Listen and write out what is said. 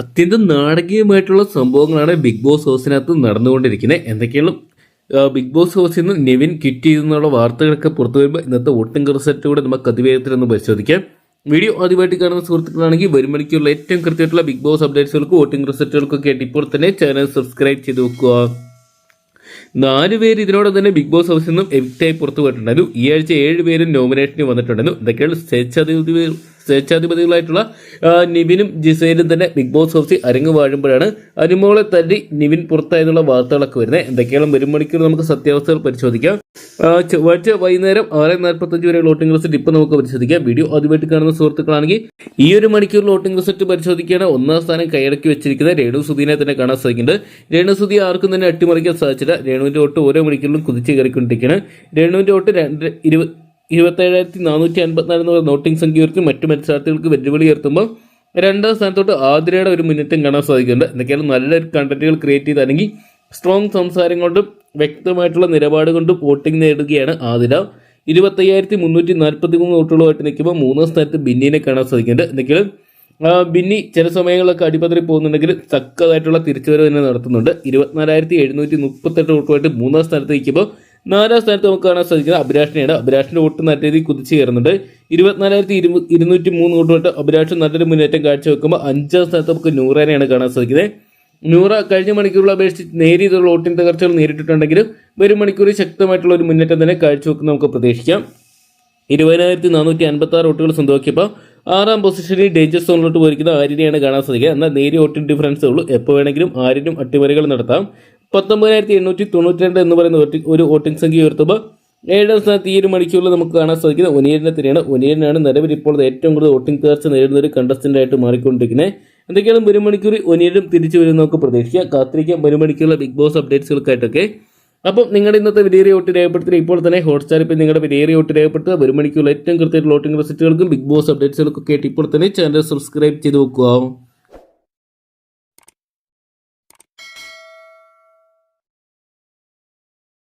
അത്യന്തം നാടകീയമായിട്ടുള്ള സംഭവങ്ങളാണ് big boss ഹൗസിനകത്ത് നടന്നുകൊണ്ടിരിക്കുന്നത്. എന്തൊക്കെയാണ്? ബിഗ് ബോസ് ഹൗസിൽ നിന്ന് നെവിൻ കിറ്റ് ചെയ്തെന്നുള്ള വാർത്തകളൊക്കെ പുറത്തു വരുമ്പോൾ ഇന്നത്തെ വോട്ടിംഗ് റിസൾട്ട് കൂടെ നമുക്ക് അതിവേഗത്തിൽ ഒന്ന് പരിശോധിക്കാം. വീഡിയോ ആദ്യമായിട്ട് കാണുന്ന സുഹൃത്തുക്കളാണെങ്കിൽ വരും മണിക്കുള്ള ഏറ്റവും കൃത്യമായിട്ടുള്ള ബിഗ് ബോസ് അപ്ഡേറ്റ്സുകൾക്ക് വോട്ടിംഗ് റിസൾട്ടുകൾക്കൊക്കെ ആയിട്ട് ഇപ്പോൾ തന്നെ ചാനൽ സബ്സ്ക്രൈബ് ചെയ്ത് വെക്കുക. നാല് പേര് ഇതിനോട് തന്നെ ബിഗ് ബോസ് ഹൗസിൽ നിന്നും എവിക്റ്റായി പുറത്തു പോയിട്ടുണ്ടായിരുന്നു. ഈ ആഴ്ച ഏഴ് പേരും നോമിനേഷന് വന്നിട്ടുണ്ടായിരുന്നു. ഇതൊക്കെയാണ് സ്വേച്ഛാധിപതി സ്വേച്ഛാധിപതികളായിട്ടുള്ള നിവിനും ജിസയിലും തന്നെ ബിഗ് ബോസ് ഹൗസിൽ അരങ്ങ് വാഴുമ്പോഴാണ് അനുമോളെ തല്ലി നിവിൻ പുറത്തായെന്നുള്ള വാർത്തകളൊക്കെ വരുന്നത്. എന്തൊക്കെയാണ് വരും മണിക്കൂർ നമുക്ക് സത്യാവസ്ഥകൾ പരിശോധിക്കാം. ചൊവ്വാഴ്ച വൈകുന്നേരം ആറ് നാൽപ്പത്തഞ്ച് വരെ ലോട്ടിംഗ് റിസൾട്ട് ഇപ്പം നമുക്ക് പരിശോധിക്കാം. വീഡിയോ ആദ്യമായിട്ട് കാണുന്ന സുഹൃത്തുക്കളാണെങ്കിൽ ഈ ഒരു മണിക്കൂർ ലോട്ടിംഗ് റിസൾട്ട് പരിശോധിക്കുകയാണ്. ഒന്നാം സ്ഥാനം കൈയടക്കി വെച്ചിരിക്കുന്ന രേണു സുധീനെ തന്നെ കാണാൻ സാധിക്കുന്നുണ്ട്. രേണു സുധി ആർക്കും തന്നെ അട്ടിമറിക്കാൻ സാധിച്ചില്ല. രേണുവിന്റെ വോട്ട് ഓരോ മണിക്കൂറിലും കുതിച്ച് കയറിക്കൊണ്ടിരിക്കുകയാണ്. രേണുവിന്റെ വോട്ട് രണ്ട് ഇരുപത് ഇരുപത്തേഴായിരത്തി നാനൂറ്റി അൻപത്തിനാല് എന്ന് വോട്ടിംഗ് സംഖ്യ ഉയർത്തി മറ്റു മത്സരാർത്ഥികൾക്ക് വെല്ലുവിളി ഉയർത്തുമ്പോൾ രണ്ടാം സ്ഥാനത്തോട്ട് ആതിരയുടെ ഒരു മുന്നേറ്റം കാണാൻ സാധിക്കുന്നുണ്ട്. എന്തൊക്കെയാണ് നല്ലൊരു കണ്ടന്റുകൾ ക്രിയേറ്റ് ചെയ്ത് അല്ലെങ്കിൽ സ്ട്രോങ് സംസാരം കൊണ്ടും വ്യക്തമായിട്ടുള്ള നിലപാട് കൊണ്ടും വോട്ടിംഗ് നേടുകയാണ് ആതിര. ഇരുപത്തയ്യായിരത്തി മുന്നൂറ്റി നാൽപ്പത്തി മൂന്ന് വോട്ടുകളുമായിട്ട് നിൽക്കുമ്പോൾ മൂന്നാം സ്ഥാനത്ത് ബിന്നിനെ കാണാൻ സാധിക്കുന്നുണ്ട്. എന്തെങ്കിലും ബിന്നി ചില സമയങ്ങളിലൊക്കെ അടിപതറി പോകുന്നുണ്ടെങ്കിൽ തക്കതായിട്ടുള്ള തിരിച്ചുവരവ് തന്നെ നടത്തുന്നുണ്ട്. ഇരുപത്തിനാലായിരത്തി എഴുന്നൂറ്റി മുപ്പത്തെട്ട് വോട്ടുമായിട്ട് മൂന്നാം സ്ഥാനത്ത് നിൽക്കുമ്പോൾ നാലാം സ്ഥാനത്ത് നമുക്ക് കാണാൻ സാധിക്കുന്നത് അഭിലാഷിനെയാണ്. അഭിലാഷിന്റെ വോട്ട് നല്ല രീതിയിൽ കുതിച്ചു കയറുന്നുണ്ട്. ഇരുപത്തിനാലായിരത്തി ഇരു ഇരുന്നൂറ്റി മൂന്ന് വോട്ടുമായിട്ട് അഭിലാഷ് നല്ലൊരു മുന്നേറ്റം കാഴ്ചവെക്കുമ്പോൾ അഞ്ചാം സ്ഥാനത്ത് നമുക്ക് നൂറാനെയാണ് കാണാൻ സാധിക്കുന്നത്. നൂറ കഴിഞ്ഞ മണിക്കൂറിൽ അപേക്ഷിച്ച് നേരിയതുള്ള വോട്ടിംഗ് തകർച്ചകൾ നേരിട്ടിട്ടുണ്ടെങ്കിലും വരും മണിക്കൂറിൽ ശക്തമായിട്ടുള്ള ഒരു മുന്നേറ്റം തന്നെ കാഴ്ചവെക്കുന്ന നമുക്ക് പ്രതീക്ഷിക്കാം. ഇരുപതിനായിരത്തി നാനൂറ്റി അൻപത്തി ആറ് വോട്ടുകൾ സ്വന്തമാക്കിയപ്പോൾ ആറാം പൊസിഷനിൽ ഡേഞ്ചർ സോണിലോട്ട് പോയിരിക്കുന്ന ആര്യനെയാണ് കാണാൻ സാധിക്കുക. എന്നാൽ നേരിയ വോട്ടിംഗ് ഡിഫറൻസേ ഉള്ളൂ. എപ്പോൾ വേണമെങ്കിലും ആര്യനും അട്ടിമറികൾ നടത്താം. പത്തൊമ്പതിനായിരത്തി എണ്ണൂറ്റി തൊണ്ണൂറ്റി രണ്ട് എന്ന് പറയുന്ന ഒരു വോട്ടിംഗ് സംഖ്യ ഉയർത്തുമ്പോൾ ഏഴാം സ്ഥാനത്ത് ഈ ഒരു മണിക്കൂറിൽ നമുക്ക് കാണാൻ സാധിക്കുന്നത് ഒനിയലിനെ തന്നെയാണ് ഒനിയനാണ് നിലവിൽ ഇപ്പോൾ ഏറ്റവും കൂടുതൽ വോട്ടിംഗ് തകർച്ച നേരിടുന്ന ഒരു കണ്ടസ്റ്റന്റ് ആയിട്ട് മാറിക്കൊണ്ടിരിക്കുന്നത്. എന്തൊക്കെയാണ് ഒരു മണിക്കൂറിൽ ഒനിയനും തിരിച്ചു വരും നമുക്ക് പ്രതീക്ഷിക്കാം കാത്തിരിക്കാം. ഒരു മണിക്കൂറിലെ ബിഗ് ബോസ് അപ്ഡേറ്റ്സുകൾക്കായിട്ടൊക്കെ. അപ്പം നിങ്ങളുടെ ഇന്നത്തെ വിലയേറിയ വോട്ട് രേഖപ്പെടുത്തി ഇപ്പോൾ തന്നെ ഹോട്ട്സ്റ്റാർ ഇപ്പം നിങ്ങളുടെ വിലയേറിയ വോട്ട് രേഖപ്പെടുത്തുക. ഒരു മണിക്കൂർ ഏറ്റവും കൃത്യമായിട്ട് വോട്ടിംഗ് റിസൾട്ടുകൾക്കും ബിഗ് ബോസ് അപ്ഡേറ്റ്സുകൾക്കൊക്കെ ആയിട്ട് ഇപ്പോൾ തന്നെ ചാനൽ സബ്സ്ക്രൈബ് ചെയ്ത് വെക്കുക.